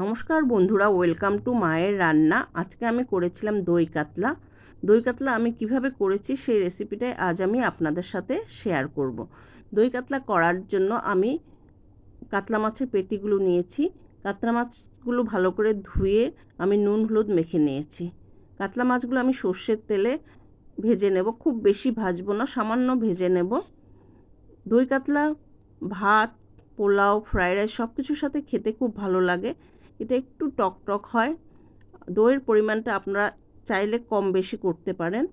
নমস্কার বন্ধুরা, welcome to মায়ের রান্না। আজকে আমি করেছিলাম দই কাতলা। দই কাতলা আমি কীভাবে করেছি সেই রেসিপিটাই আজ আমি আপনাদের সাথে শেয়ার করব। দই কাতলা করার জন্য আমি কাতলা মাছের পেটিগুলো নিয়েছি। কাতলা মাছগুলো ভালো করে ধুয়ে আমি নুন, হলুদ মেখে নিয়েছি। কাতলা মাছগুলো আমি সর্ষের তেলে ভেজে নেব। খুব বেশি ভাজবো না, সামান্য ভেজে নেব। দই কাতলা, ভাত, পোলাও ফ্রায়েড রাইস সব কিছুর সাথে খেতে খুব ভালো লাগে। এটা একটু টক টক হয়। দইয়ের পরিমাণটা আপনারা চাইলে কম বেশি করতে পারেন।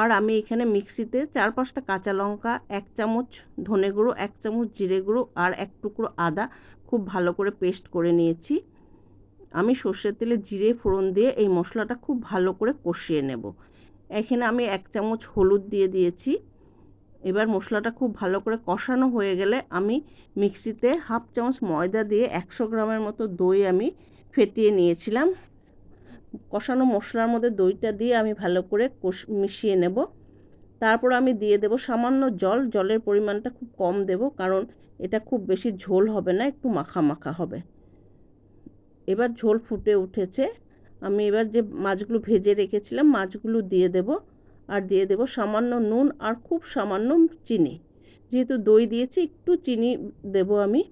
আর আমি এখানে মিক্সিতে চার পাঁচটা কাঁচা লঙ্কা, এক চামচ ধনে গুঁড়ো, এক চামচ জিরে গুঁড়ো আর এক টুকরো আদা খুব ভালো করে পেস্ট করে নিয়েছি। আমি সর্ষের তেলে জিরে, ফোড়ন দিয়ে এই মশলাটা খুব ভালো করে কষিয়ে নেব। এখানে আমি এক চামচ হলুদ দিয়ে দিয়েছি। এবার মশলাটা খুব ভালো করে কষানো হয়ে গেলে আমি মিক্সিতে হাফ চামচ ময়দা দিয়ে একশো গ্রামের মতো দই আমি ফেটিয়ে নিয়েছিলাম। কষানো মশলার মধ্যে দইটা দিয়ে আমি ভালো করে কষ, মিশিয়ে নেব। তারপর আমি দিয়ে দেব সামান্য জল। জলের পরিমাণটা খুব কম দেব কারণ এটা খুব বেশি ঝোল হবে না, একটু মাখা মাখা হবে। এবার ঝোল ফুটে উঠেছে। আমি এবার যে মাছগুলো ভেজে রেখেছিলাম মাছগুলো দিয়ে দেবো। আর দিয়ে দেব সামান্য নুন আর খুব সামান্য চিনি। যেহেতু দই দিয়েছি, একটু চিনি দেব আমি।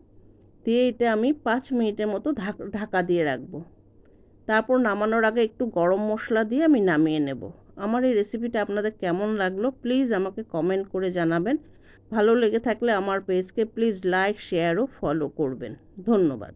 দিয়ে এটা আমি পাঁচ মিনিটের মতো ঢাকা দিয়ে রাখব। তারপর নামানোর আগে একটু গরম মশলা দিয়ে আমি নামিয়ে নেব। আমার এই রেসিপিটা আপনাদের কেমন লাগল প্লিজ আমাকে কমেন্ট করে জানাবেন। ভালো লেগে থাকলে আমার পেজকে প্লিজ লাইক শেয়ার ও ফলো করবেন। ধন্যবাদ।